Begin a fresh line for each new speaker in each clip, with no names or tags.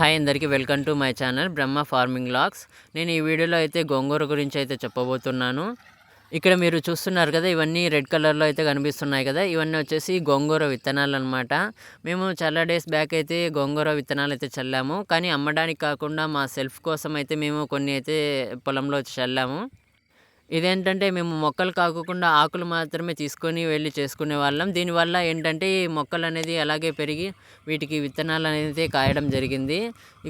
Hi అందరికీ welcome to my channel Brahma farming logs. నేను ఈ వీడియోలో అయితే గోంగూర గురించి అయితే చెప్పబోతున్నాను. ఇక్కడ మీరు చూస్తున్నారు కదా ఇవన్నీ రెడ్ కలర్లో అయితే కనిపిస్తున్నాయి కదా. ఇవన్నీ వచ్చేసి గోంగూర విత్తనాలు అనమాట మేము చాలా డేస్ బ్యాక్ అయితే గోంగూర విత్తనాలు అయితే చల్లాము. కానీ అమ్మడానికి కాకుండా మా సెల్ఫ్ కోసం అయితే మేము కొన్ని అయితే పొలంలో చల్లాము. ఇదేంటంటే మేము మొక్కలు కాకుండా ఆకులు మాత్రమే తీసుకొని వెళ్ళి చేసుకునే వాళ్ళం. దీనివల్ల ఏంటంటే ఈ మొక్కలు అనేది అలాగే పెరిగి వీటికి విత్తనాలు అనేది కాయడం జరిగింది.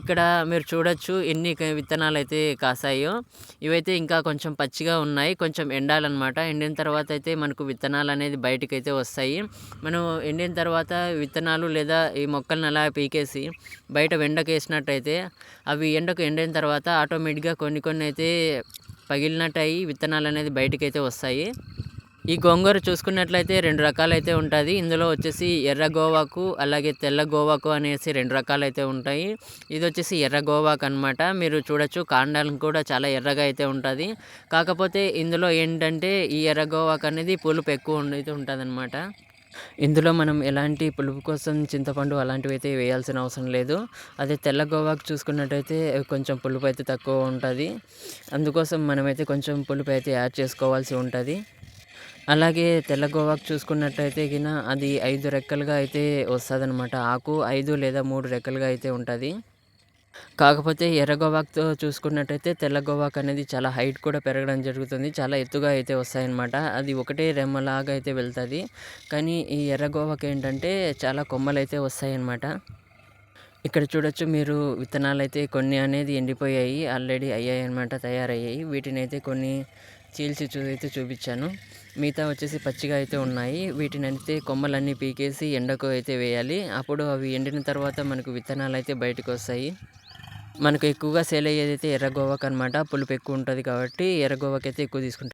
ఇక్కడ మీరు చూడొచ్చు ఎన్ని విత్తనాలు అయితే కాసాయో. ఇవైతే ఇంకా కొంచెం పచ్చిగా ఉన్నాయి. కొంచెం ఎండాలన్నమాట. ఎండిన తర్వాత అయితే మనకు విత్తనాలు అనేది బయటకు అయితే వస్తాయి. మనం ఎండిన తర్వాత విత్తనాలు లేదా ఈ మొక్కలను అలా పీకేసి బయట ఎండకు వేసినట్టయితే అవి ఎండకు ఎండిన తర్వాత ఆటోమేటిక్గా కొన్ని కొన్ని అయితే పగిలినట్టు విత్తనాలు అనేది బయటకైతే వస్తాయి. ఈ గోంగూర చూసుకున్నట్లయితే రెండు రకాలైతే ఉంటుంది. ఇందులో వచ్చేసి ఎర్ర గోవాకు అలాగే తెల్ల గోవాకు అనేసి రెండు రకాలైతే ఉంటాయి. ఇది వచ్చేసి ఎర్ర గోవాకు అనమాట మీరు చూడొచ్చు కాండాలను కూడా చాలా ఎర్రగా అయితే ఉంటుంది. కాకపోతే ఇందులో ఏంటంటే ఈ ఎర్ర గోవాకు అనేది పులుపు ఎక్కువ అయితే ఉంటుంది అనమాట ఇందులో మనం ఎలాంటి పులుపు కోసం చింతపండు అలాంటివి అయితే వేయాల్సిన అవసరం లేదు. అదే తెల్ల గోవాకు చూసుకున్నట్టయితే కొంచెం పులుపు అయితే తక్కువ ఉంటుంది. అందుకోసం మనమైతే కొంచెం పులుపు అయితే యాడ్ చేసుకోవాల్సి ఉంటుంది. అలాగే తెల్ల గోవాకు చూసుకున్నట్టయితే గిన అది ఐదు రెక్కలుగా అయితే వస్తుంది ఆకు ఐదు లేదా మూడు రెక్కలుగా అయితే ఉంటుంది. కాకపోతే ఎర్ర గోవాక్తో చూసుకున్నట్టయితే తెల్ల గోవాక్ అనేది చాలా హైట్ కూడా పెరగడం జరుగుతుంది. చాలా ఎత్తుగా అయితే వస్తాయన్నమాట. అది ఒకటే రెమ్మలాగా అయితే వెళ్తుంది. కానీ ఈ ఎర్ర గోవాక్ ఏంటంటే చాలా కొమ్మలు అయితే వస్తాయన్నమాట. ఇక్కడ చూడొచ్చు మీరు విత్తనాలు అయితే కొన్ని అనేది ఎండిపోయాయి. ఆల్రెడీ అయ్యాయి అనమాట తయారయ్యాయి. వీటిని అయితే కొన్ని చీల్చి చూ అయితే చూపించాను. మిగతా వచ్చేసి పచ్చిగా అయితే ఉన్నాయి. వీటిని అయితే కొమ్మలన్నీ పీకేసి ఎండకు అయితే వేయాలి. అప్పుడు అవి ఎండిన తర్వాత మనకు విత్తనాలు అయితే బయటకు వస్తాయి. మనకు ఎక్కువగా సేల్ అయ్యేది అయితే ఎర్రగోవాకు అనమాట పులుపు ఎక్కువ ఉంటుంది కాబట్టి ఎర్ర అయితే ఎక్కువ తీసుకుంటాం.